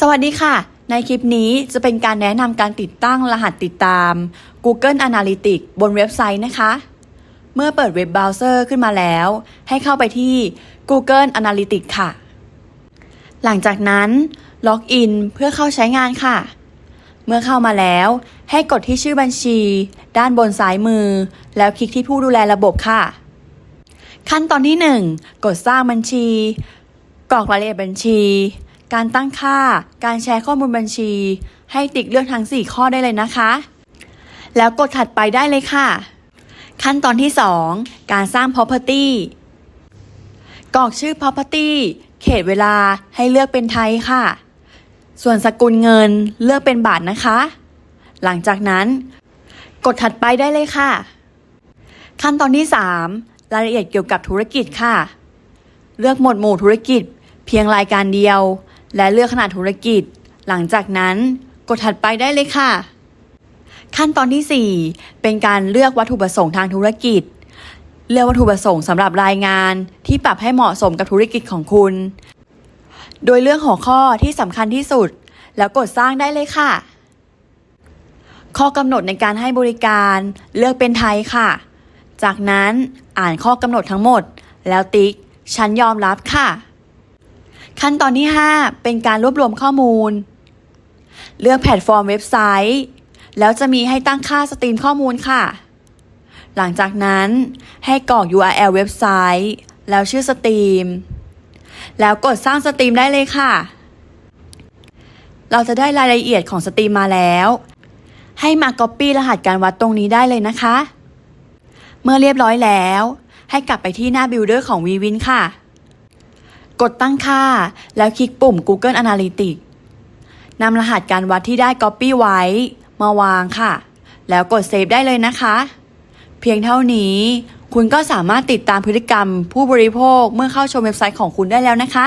สวัสดีค่ะ ในคลิปนี้จะเป็นการแนะนำการติดตั้งรหัสติดตาม Google Analytics บนเว็บไซต์นะคะ เมื่อเปิดเว็บเบราว์เซอร์ขึ้นมาแล้ว ให้เข้าไปที่ Google Analytics ค่ะ หลังจากนั้นล็อกอินเพื่อเข้าใช้งานค่ะ เมื่อเข้ามาแล้วให้กดที่ชื่อบัญชี ด้านบนซ้ายมือ แล้วคลิกที่ผู้ดูแลระบบค่ะ ขั้นตอนที่ 1 กดสร้างบัญชี กรอกรายละเอียดบัญชี การตั้งค่า การแชร์ข้อมูลบัญชี ให้ติ๊กเลือกทั้ง 4 ข้อได้เลยนะคะ แล้วกดถัดไปได้เลยค่ะ ขั้นตอนที่ 2 การสร้าง property กรอกชื่อ property เขตเวลาให้เลือกเป็นไทยค่ะ ส่วนสกุลเงินเลือกเป็นบาทนะคะ หลังจากนั้น กดถัดไปได้เลยค่ะ ขั้นตอนที่ 3 รายละเอียดเกี่ยวกับธุรกิจค่ะ เลือกหมวดหมู่ธุรกิจเพียงรายการเดียว และเลือกขนาดธุรกิจ หลังจากนั้นกดถัดไปได้เลยค่ะ ขั้นตอนที่ 4 เป็นการเลือกวัตถุประสงค์ทางธุรกิจ เลือกวัตถุประสงค์สำหรับรายงานที่ปรับให้เหมาะสมกับธุรกิจของคุณ โดยเลือกหัวข้อที่สำคัญที่สุด แล้วกดสร้างได้เลยค่ะ ข้อกำหนดในการให้บริการเลือกเป็นไทยค่ะ จากนั้นอ่านข้อกำหนดทั้งหมด แล้วติ๊ก ฉันยอมรับค่ะ ขั้นตอนที่ 5 เป็นการรวบรวมข้อมูล เลือกแพลตฟอร์มเว็บไซต์ แล้วจะมีให้ตั้งค่าสตรีมข้อมูลค่ะ หลังจากนั้นให้กรอก URL เว็บไซต์ แล้วชื่อสตรีม แล้วกดสร้างสตรีมได้เลยค่ะ เราจะได้รายละเอียดของสตรีมมาแล้ว ให้มา Copy รหัสการวัดตรงนี้ได้เลยนะคะ เมื่อเรียบร้อยแล้ว ให้กลับไปที่หน้า Builder ของ VWin ค่ะ กดตั้งค่า แล้วคลิกปุ่ม Google Analytics นำรหัสการวัดที่ได้ Copy ไว้ มาวางค่ะ แล้วกด Save ได้เลยนะคะ เพียงเท่านี้ คุณก็สามารถติดตามพฤติกรรมผู้บริโภคเมื่อเข้าชมเว็บไซต์ของคุณได้แล้วนะคะ